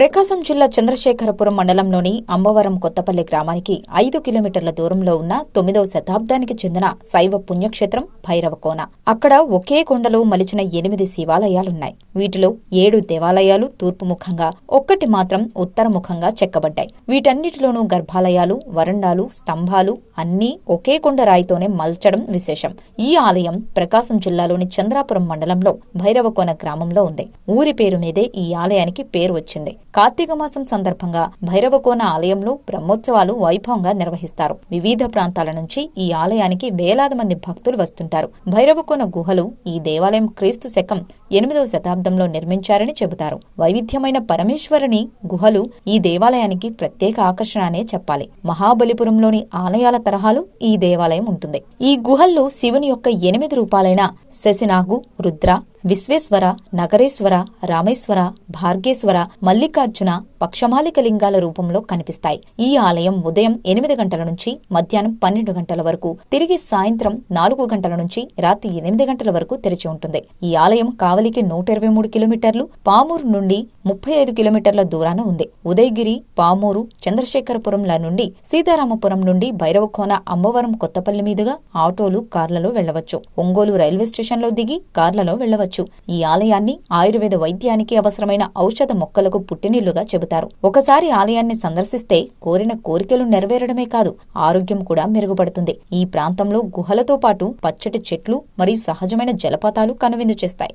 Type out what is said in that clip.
ప్రకాశం జిల్లా చంద్రశేఖరపురం మండలంలోని అంబవరం కొత్తపల్లి గ్రామానికి ఐదు కిలోమీటర్ల దూరంలో ఉన్న తొమ్మిదవ శతాబ్దానికి చెందిన శైవ పుణ్యక్షేత్రం భైరవకోన అక్కడ ఒకే కొండలో మలిచిన ఎనిమిది శివాలయాలున్నాయి. వీటిలో ఏడు దేవాలయాలు తూర్పు ముఖంగా ఒక్కటి మాత్రం ఉత్తర ముఖంగా చెక్కబడ్డాయి. వీటన్నిటిలోనూ గర్భాలయాలు వరండాలు స్తంభాలు అన్నీ ఒకే కొండ రాయితోనే మల్చడం విశేషం. ఈ ఆలయం ప్రకాశం జిల్లాలోని చంద్రాపురం మండలంలో భైరవకోన గ్రామంలో ఉంది. ఊరి పేరు మీదే ఈ ఆలయానికి పేరు వచ్చింది. కార్తీక మాసం సందర్భంగా భైరవకోన ఆలయంలో బ్రహ్మోత్సవాలు వైభవంగా నిర్వహిస్తారు. వివిధ ప్రాంతాల నుంచి ఈ ఆలయానికి వేలాది మంది భక్తులు వస్తుంటారు. భైరవకోన గుహలు ఈ దేవాలయం క్రీస్తు శకం ఎనిమిదవ శతాబ్దంలో నిర్మించారని చెబుతారు. వైవిధ్యమైన పరమేశ్వరుని గుహలు ఈ దేవాలయానికి ప్రత్యేక ఆకర్షణ అనే చెప్పాలి. మహాబలిపురంలోని ఆలయాల తరహాలు ఈ దేవాలయం ఉంటుంది. ఈ గుహల్లో శివుని యొక్క ఎనిమిది రూపాలైన శశినాగు రుద్ర విశ్వేశ్వర నగరేశ్వర రామేశ్వర భార్గేశ్వర మల్లికార్జున పక్షమాలిక లింగాల రూపంలో కనిపిస్తాయి. ఈ ఆలయం ఉదయం ఎనిమిది గంటల నుంచి మధ్యాహ్నం పన్నెండు గంటల వరకు తిరిగి సాయంత్రం నాలుగు గంటల నుంచి రాత్రి ఎనిమిది గంటల వరకు తెరిచి ఉంటుంది. ఈ ఆలయం కావలికి నూట ఇరవై మూడు కిలోమీటర్లు పామూరు నుండి ముప్పై ఐదు కిలోమీటర్ల దూరాన ఉంది. ఉదయగిరి పామూరు చంద్రశేఖరపురంల నుండి సీతారామపురం నుండి భైరవకోన అమ్మవరం కొత్తపల్లి మీదుగా ఆటోలు కార్లలో వెళ్ళవచ్చు ఒంగోలు రైల్వే స్టేషన్లో దిగి కార్లలో వెళ్ళవచ్చు ఈ ఆలయాన్ని ఆయుర్వేద వైద్యానికి అవసరమైన ఔషధ మొక్కలకు పుట్టినిల్లుగా చెబుతారు. ఒకసారి ఆలయాన్ని సందర్శిస్తే కోరిన కోరికలు నెరవేరడమే కాదు ఆరోగ్యం కూడా మెరుగుపడుతుంది. ఈ ప్రాంతంలో గుహలతో పాటు పచ్చటి చెట్లు మరియు సహజమైన జలపాతాలు కనువిందు చేస్తాయి.